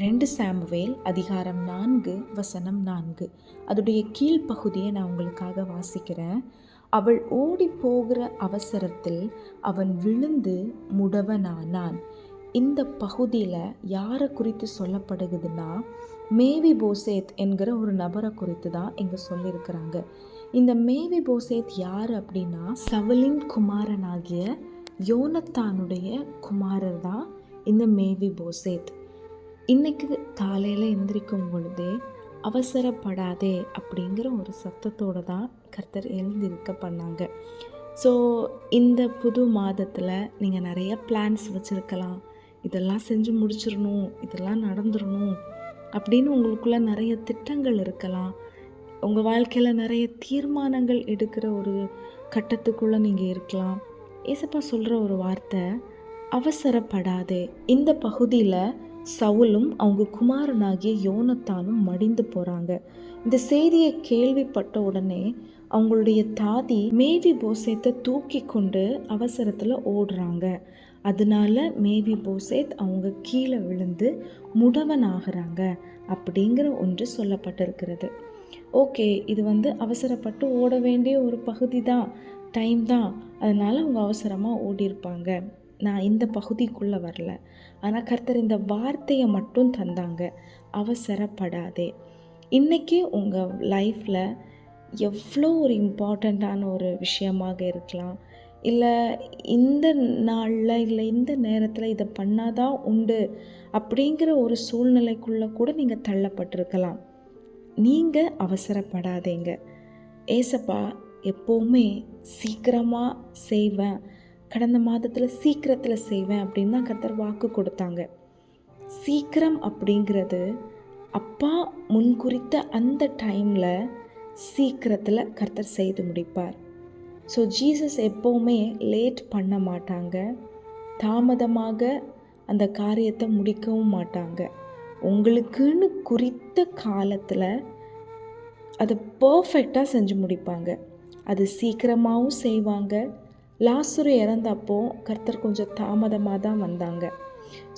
ரெண்டு சாமுவேல் அதிகாரம் நான்கு வசனம் நான்கு. அதோடைய கீழ்ப்பகுதியை நான் உங்களுக்காக வாசிக்கிறேன். அவள் ஓடி போகிற அவசரத்தில் அவன் விழுந்து முடவனானான். இந்த பகுதியில் யாரை குறித்து சொல்லப்படுகுதுன்னா மேவி போசேத் என்கிற ஒரு நபரை குறித்து தான் இங்கே சொல்லியிருக்கிறாங்க. இந்த மேவி போசேத் யார் அப்படின்னா சவலின் குமாரனாகிய யோனத்தானுடைய குமாரர் தான் இந்த மேவி போசேத் இன்னைக்கு காலையில் எந்திரிக்கும் பொழுதே அவசரப்படாதே அப்படிங்கிற ஒரு சத்தத்தோடு தான் கர்த்தர் எழுந்திருக்க பண்ணாங்க. ஸோ இந்த புது மாதத்தில் நீங்கள் நிறைய பிளான்ஸ் வச்சுருக்கலாம். இதெல்லாம் செஞ்சு முடிச்சிடணும் இதெல்லாம் நடந்துடணும் அப்படின்னு உங்களுக்குள்ள நிறைய திட்டங்கள் இருக்கலாம். உங்கள் வாழ்க்கையில் நிறைய தீர்மானங்கள் எடுக்கிற ஒரு கட்டத்துக்குள்ளே நீங்கள் இருக்கலாம். ஏசப்பா சொல்கிற ஒரு வார்த்தை அவசரப்படாதே. இந்த பகுதியில் சவுலும் அவங்க குமாரனாகிய யோனத்தானும் மடிந்து போகிறாங்க இந்த செய்தியை கேள்விப்பட்ட உடனே அவங்களுடைய தாதி மேவி போசேத்தை தூக்கி கொண்டு அவசரத்தில் ஓடுறாங்க. அதனால மேவி போசேத் அவங்க கீழே விழுந்து முடவனாகிறாங்க அப்படிங்கிற ஒன்று சொல்லப்பட்டிருக்கிறது. ஓகே இது வந்து அவசரப்பட்டு ஓட வேண்டிய ஒரு பகுதி தான் டைம் தான். அதனால் அவங்க அவசரமாக ஓடியிருப்பாங்க. நான் இந்த பகுதிக்குள்ளே வரல. ஆனால் கர்த்தர் இந்த வார்த்தையை மட்டும் தந்தாங்க. அவசரப்படாதே. இன்றைக்கி உங்கள் லைஃப்பில் எவ்வளோ ஒரு இம்பார்ட்டண்ட்டான ஒரு விஷயமாக இருக்கலாம். இல்லை இந்த நாளில் இல்லை இந்த நேரத்தில் இதை பண்ணாதான் உண்டு அப்படிங்கிற ஒரு சூழ்நிலைக்குள்ளே கூட நீங்கள் தள்ளப்பட்டிருக்கலாம். நீங்கள் அவசரப்படாதேங்க. ஏசப்பா எப்போவுமே சீக்கிரமாக செய்வேன். கடந்த மாதத்தில் சீக்கிரத்தில் செய்வேன் அப்படின்னு தான் கர்த்தர் வாக்கு கொடுத்தாங்க. சீக்கிரம் அப்படிங்கிறது அப்பா முன்குறித்த அந்த டைமில் சீக்கிரத்தில் கர்த்தர் செய்து முடிப்பார். ஸோ ஜீசஸ் எப்போவுமே லேட் பண்ண மாட்டாங்க. தாமதமாக அந்த காரியத்தை முடிக்கவும் மாட்டாங்க. உங்களுக்குன்னு குறித்த காலத்தில் அதை பர்ஃபெக்டாக செஞ்சு முடிப்பாங்க. அது சீக்கிரமாகவும் செய்வாங்க. லாசுரு இறந்தப்போ கர்த்தர் கொஞ்சம் தாமதமாக தான் வந்தாங்க.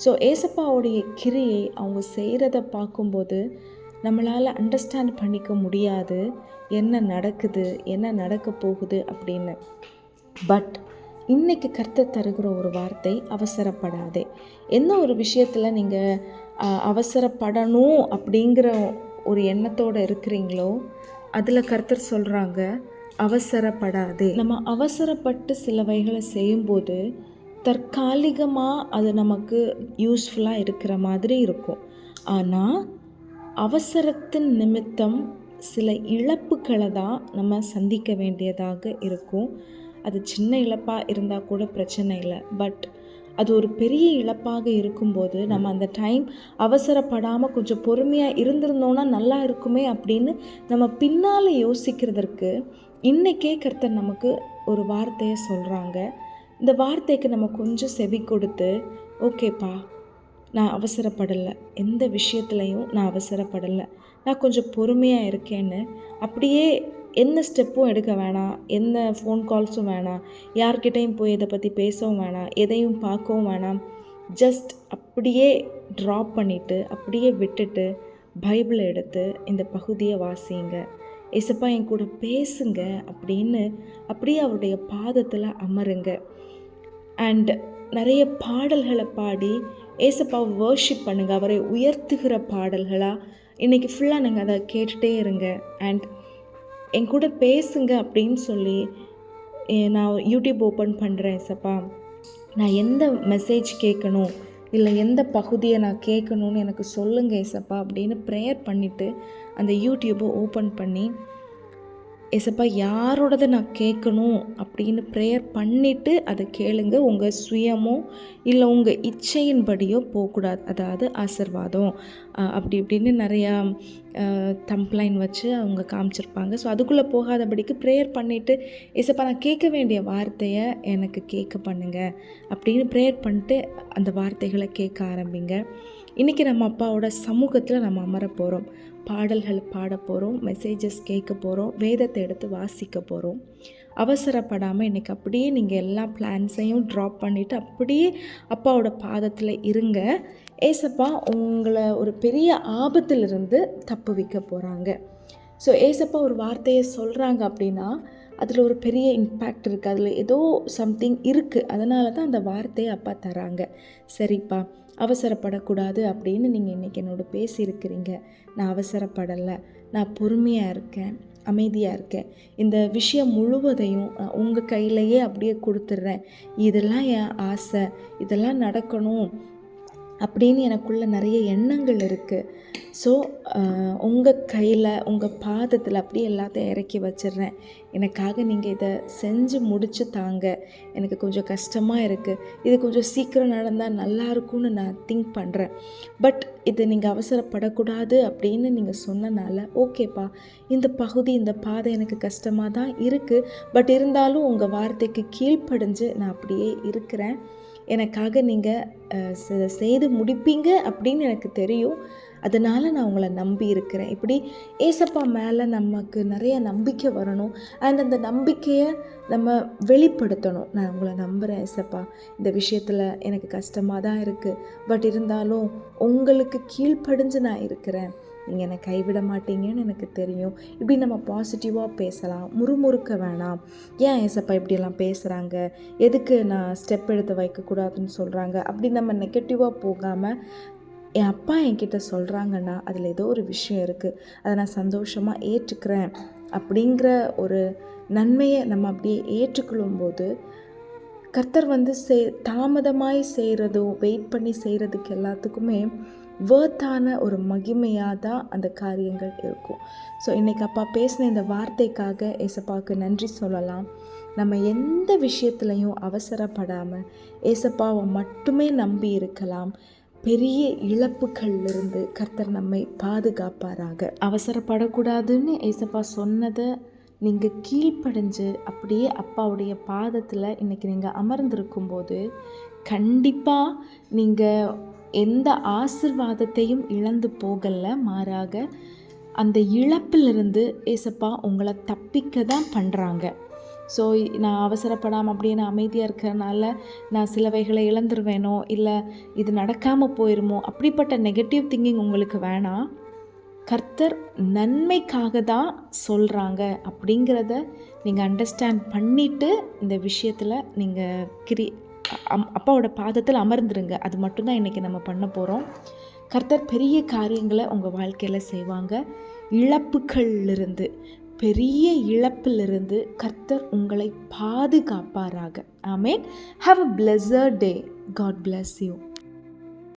ஸோ ஏசப்பாவுடைய கிரியை அவங்க செய்கிறத பார்க்கும்போது நம்மளால் அண்டர்ஸ்டாண்ட் பண்ணிக்க முடியாது. என்ன நடக்குது? என்ன நடக்க போகுது அப்படின்னு. பட் இன்றைக்கி கர்த்தர் தருகிற ஒரு வார்த்தை அவசரப்படாதே. எந்த ஒரு விஷயத்தில் நீங்கள் அவசரப்படணும் அப்படிங்கிற ஒரு எண்ணத்தோடு இருக்கிறீங்களோ அதில் கர்த்தர் சொல்கிறாங்க அவசரப்படாதே. நம்ம அவசரப்பட்டு சிலவைகளை செய்யும்போது தற்காலிகமாக அது நமக்கு யூஸ்ஃபுல்லாக இருக்கிற மாதிரி இருக்கும். ஆனால் அவசரத்தின் நிமித்தம் சில இழப்புகளை தான் நம்ம சந்திக்க வேண்டியதாக இருக்கும். அது சின்ன இழப்பாக இருந்தால் கூட பிரச்சனை இல்லை. பட் அது ஒரு பெரிய இழப்பாக இருக்கும்போது நம்ம அந்த டைம் அவசரப்படாமல் கொஞ்சம் பொறுமையாக இருந்திருந்தோன்னா நல்லா இருக்குமே அப்படின்னு நம்ம பின்னால் யோசிக்கிறதற்கு இன்றைக்கே கர்த்தர் நமக்கு ஒரு வார்த்தையை சொல்கிறாங்க இந்த வார்த்தைக்கு நம்ம கொஞ்சம் செவி கொடுத்து ஓகேப்பா நான் அவசரப்படலை. எந்த விஷயத்துலையும் நான் அவசரப்படலை. நான் கொஞ்சம் பொறுமையாக இருக்கேன்னு. அப்படியே எந்த ஸ்டெப்பும் எடுக்க வேணாம் எந்த ஃபோன் கால்ஸும் வேணாம் யார்கிட்டையும் போய் இதை பற்றி பேசவும் வேணாம் எதையும் பார்க்கவும் வேணாம். ஜஸ்ட் அப்படியே ட்ராப் பண்ணிவிட்டு அப்படியே விட்டுட்டு பைபிளை எடுத்து இந்த பகுதியை வாசிங்க. ஏசப்பா என் கூட பேசுங்க அப்படின்னு அப்படியே அவருடைய பாதத்தில் அமருங்க. அண்ட் நிறைய பாடல்களை பாடி ஏசப்பாவை வேர்ஷிப் பண்ணுங்கள் அவரை உயர்த்துகிற பாடல்களாக இன்றைக்கி ஃபுல்லாக நீங்கள் அதை கேட்டுகிட்டே இருங்க. அண்ட் என் கூட பேசுங்க அப்படின்னு சொல்லி நான் யூடியூப் ஓப்பன் பண்ணுறேன் ஏசப்பா நான் எந்த மெசேஜ் கேட்கணும் இல்லை எந்த பகுதியை நான் கேட்கணும்னு எனக்கு சொல்லுங்கள் ஏசப்பா அப்படின்னு ப்ரேயர் பண்ணிவிட்டு அந்த யூடியூப்பை ஓப்பன் பண்ணி எசப்பா யாரோடது நான் கேட்கணும் அப்படின்னு ப்ரேயர் பண்ணிவிட்டு அதை கேளுங்க. உங்கள் சுயமோ இல்லை உங்கள் இச்சையின்படியோ போகக்கூடாது. அதாவது ஆசிர்வாதம். அப்படி இப்படின்னு நிறையா தம்ப்ளைன் வச்சு அவங்க காமிச்சிருப்பாங்க. ஸோ அதுக்குள்ளே போகாதபடிக்கு ப்ரேயர் பண்ணிவிட்டு எசப்பா நான் கேட்க வேண்டிய வார்த்தையை எனக்கு கேட்க பண்ணுங்கள் அப்படின்னு ப்ரேயர் பண்ணிட்டு அந்த வார்த்தைகளை கேட்க ஆரம்பிங்க. இன்றைக்கி நம்ம அப்பாவோட சமூகத்தில் நம்ம அமர போகிறோம் பாடல்கள் பாட போகிறோம் மெசேஜஸ் கேட்க போகிறோம் வேதத்தை எடுத்து வாசிக்க போகிறோம் அவசரப்படாமல் இன்றைக்கி அப்படியே நீங்கள் எல்லா பிளான்ஸையும் ட்ராப் பண்ணிவிட்டு அப்படியே அப்பாவோட பாதத்தில் இருங்க. ஏசப்பா உங்களை ஒரு பெரிய ஆபத்திலிருந்து தப்பு வைக்க போகிறாங்க ஸோ ஏசப்பா ஒரு வார்த்தையை சொல்கிறாங்க அப்படின்னா அதில் ஒரு பெரிய இம்பேக்ட் இருக்குது அதில் ஏதோ சம்திங் இருக்குது அதனால தான் அந்த வார்த்தையை அப்பா தராங்க. சரிப்பா. அவசரப்படக்கூடாது அப்படின்னு நீங்கள் இன்றைக்கி என்னோட பேசியிருக்கிறீங்க. நான் அவசரப்படலை. நான் பொறுமையாக இருக்கேன். அமைதியாக இருக்கேன். இந்த விஷயம் முழுவதையும் உங்கள் கையிலையே அப்படியே கொடுத்துட்றேன். இதெல்லாம் என் ஆசை. இதெல்லாம் நடக்கணும் அப்படின்னு எனக்குள்ள நிறைய எண்ணங்கள் இருக்குது ஸோ உங்கள் கையில் உங்கள் பாதத்தில் அப்படியே எல்லாத்தையும் இறக்கி வச்சிடுறேன். எனக்காக நீங்கள் இதை செஞ்சு முடிச்சு தாங்க. எனக்கு கொஞ்சம் கஷ்டமாக இருக்குது இது கொஞ்சம் சீக்கிரம் நடந்தால் நல்லா இருக்கும்னு நான் திங்க் பண்ணுறேன் பட் இதை நீங்கள் அவசரப்படக்கூடாது அப்படின்னு நீங்கள் சொன்னனால ஓகேப்பா இந்த பகுதி இந்த பாதை எனக்கு கஷ்டமாக தான் இருக்குது பட் இருந்தாலும் உங்கள் வார்த்தைக்கு கீழ்ப்படிஞ்சு நான் அப்படியே இருக்கிறேன். எனக்காக நீங்கள் செய்து முடிப்பீங்க அப்படின்னு எனக்கு தெரியும். அதனால் நான் உங்களை நம்பி இருக்கிறேன். இப்படி ஏசப்பா மேலே நமக்கு நிறைய நம்பிக்கை வரணும். அண்ட் அந்த நம்பிக்கையை நம்ம வெளிப்படுத்தணும். நான் உங்களை நம்புகிறேன் ஏசப்பா. இந்த விஷயத்தில் எனக்கு கஷ்டமாக தான் இருக்குது பட் இருந்தாலும் உங்களுக்கு கீழ்ப்படிஞ்சு நான் இருக்கிறேன். நீங்கள் என்னை கைவிட மாட்டீங்கன்னு எனக்கு தெரியும். இப்படி நம்ம பாசிட்டிவாக பேசலாம். முறுமுறுக்க வேணாம். ஏன் ஏசப்பா இப்படியெல்லாம் பேசுகிறாங்க எதுக்கு நான் ஸ்டெப் எடுத்து வைக்கக்கூடாதுன்னு சொல்கிறாங்க அப்படி நம்ம நெகட்டிவாக போகாமல் என் அப்பா என்கிட்ட சொல்கிறாங்கன்னா அதில் ஏதோ ஒரு விஷயம் இருக்குது அதை நான் சந்தோஷமாக ஏற்றுக்கிறேன் அப்படிங்கிற ஒரு நன்மையை நம்ம அப்படியே ஏற்றுக்கொள்ளும் போது கர்த்தர் வந்து சே தாமதமாய் செய்கிறதோ வெயிட் பண்ணி செய்கிறதுக்கு எல்லாத்துக்குமே வேர்த்தான ஒரு மகிமையாக தான் அந்த காரியங்கள் இருக்கும். ஸோ இன்றைக்கி அப்பா பேசின இந்த வார்த்தைக்காக ஏசப்பாவுக்கு நன்றி சொல்லலாம். நம்ம எந்த விஷயத்துலையும் அவசரப்படாமல் ஏசப்பாவை மட்டுமே நம்பி இருக்கலாம். பெரிய இழப்புகள்லிருந்து கர்த்தர் நம்மை பாதுகாப்பாராக. அவசரப்படக்கூடாதுன்னு ஏசப்பா சொன்னதை நீங்கள் கீழ்ப்படைஞ்சு அப்படியே அப்பாவுடைய பாதத்தில் இன்றைக்கி நீங்கள் அமர்ந்திருக்கும் போது கண்டிப்பாக நீங்கள் எந்த ஆசிர்வாதத்தையும் இழந்து போகலை மாறாக அந்த இழப்பிலிருந்து ஏசப்பா உங்களை தப்பிக்க தான் பண்ணுறாங்க ஸோ நான் அவசரப்படாமல் அப்படியே நான் அமைதியாக இருக்கிறனால நான் சிலவைகளை இழந்துருவேனோ? இல்லை இது நடக்காமல் போயிருமோ? அப்படிப்பட்ட நெகட்டிவ் திங்கிங் உங்களுக்கு வேணாம் கர்த்தர் நன்மைக்காக தான் சொல்கிறாங்க அப்படிங்கிறத நீங்கள் அண்டர்ஸ்டாண்ட் பண்ணிவிட்டு இந்த விஷயத்தில் நீங்கள் கிரி அம் அப்பாவோட பாதத்தில் அமர்ந்துருங்க. அது மட்டும்தான் இன்றைக்கி நம்ம பண்ண போகிறோம் கர்த்தர் பெரிய காரியங்களை உங்கள் வாழ்க்கையில் செய்வாங்க. இழப்புகள்லிருந்து பெரிய இழப்பிலிருந்து கர்த்தர் உங்களை பாதுகாப்பாராக. Amen. Have a blessed day God bless you